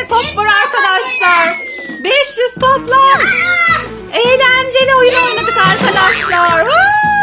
tane top var arkadaşlar. 500 topla. Eğlenceli oyun oynadık arkadaşlar. Woo!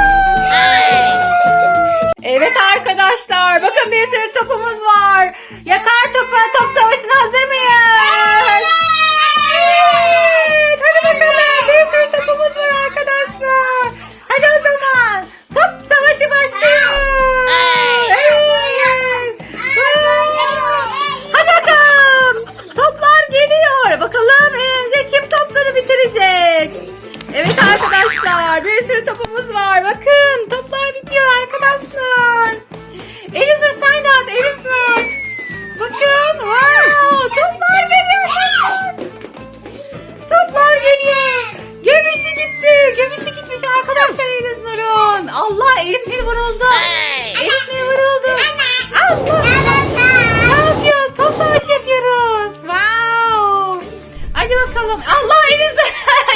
Bakalım. Allah Elif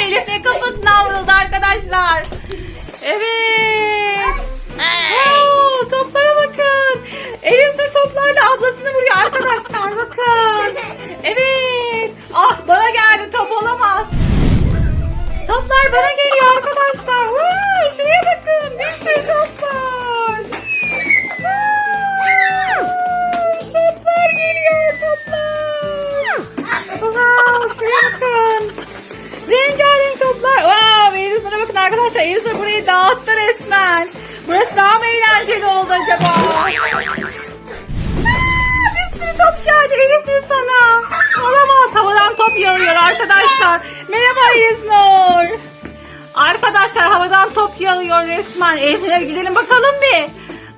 Elif Nil kafasından vuruldu arkadaşlar. Evet. Wow, toplara bakın. Elisur toplarla ablasını vuruyor arkadaşlar. Bakın. Arkadaşlar. Eylül'süne burayı dağıttı resmen. Burası daha mı eğlenceli oldu acaba? Bir sürü top geldi Elif sana. Olamaz havadan top yağıyor arkadaşlar. Merhaba Elisnur. Arkadaşlar havadan top yağıyor resmen. Elif'e gidelim bakalım bir.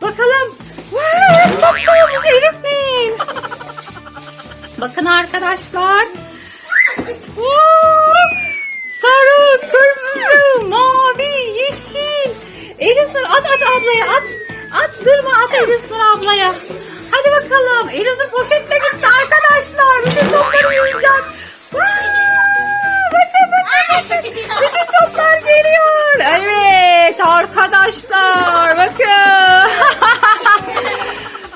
Bakalım. Wow, top dolmuş Elif'in. Bakın arkadaşlar. Elisur ablaya. Hadi bakalım. Elisur poşetle gitti arkadaşlar. Bütün topları yiyecek. Bakın bakın bakın. Bütün toplar geliyor. Evet arkadaşlar bakın.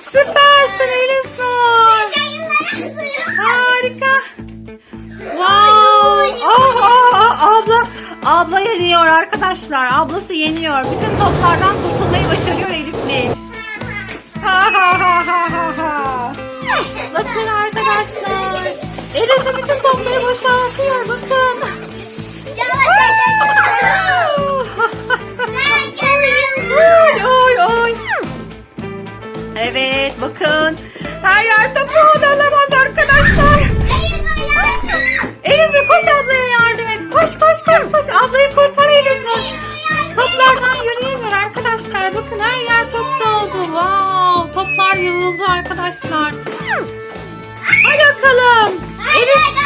Süpersin Elisur. Harika. Wow. Oh, oh, oh, abla abla yeniyor arkadaşlar. Ablası yeniyor. Bütün toplardan kurtulmayı boşaltıyor. Bakın. oy oy oy. Evet bakın. Her yer topu olamaz arkadaşlar. Elizur koş ablaya yardım et. Koş koş koş koş. Ablayı kurtar Elizur. Toplardan yürüyemiyor arkadaşlar. Bakın her yer top doldu. Wow, toplar yığıldı arkadaşlar. Hadi bakalım. Elif,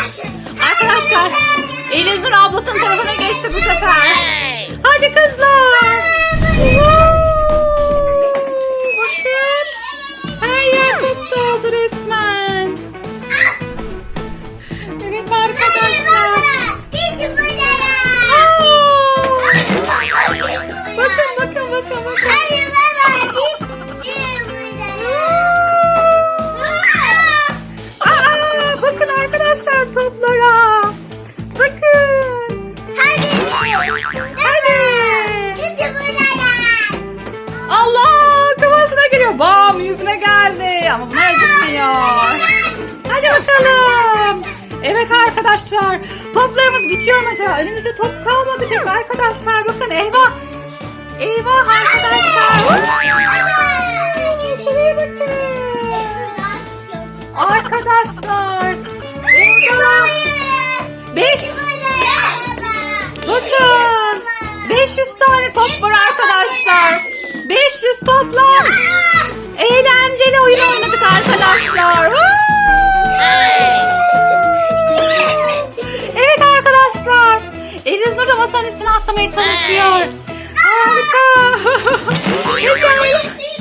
Ama acıtmıyor. Hadi bakalım. Evet arkadaşlar. Toplarımız bitiyor mu acaba? Elimizde top kalmadı pek arkadaşlar. Bakın eyvah. Eyvah arkadaşlar. Şuraya bakın. Arkadaşlar. 5 Bakın. 500 tane top var oyun oynadık arkadaşlar. Evet arkadaşlar. Elinur da masanın üstüne atlamaya çalışıyor. Harika. Bakalım.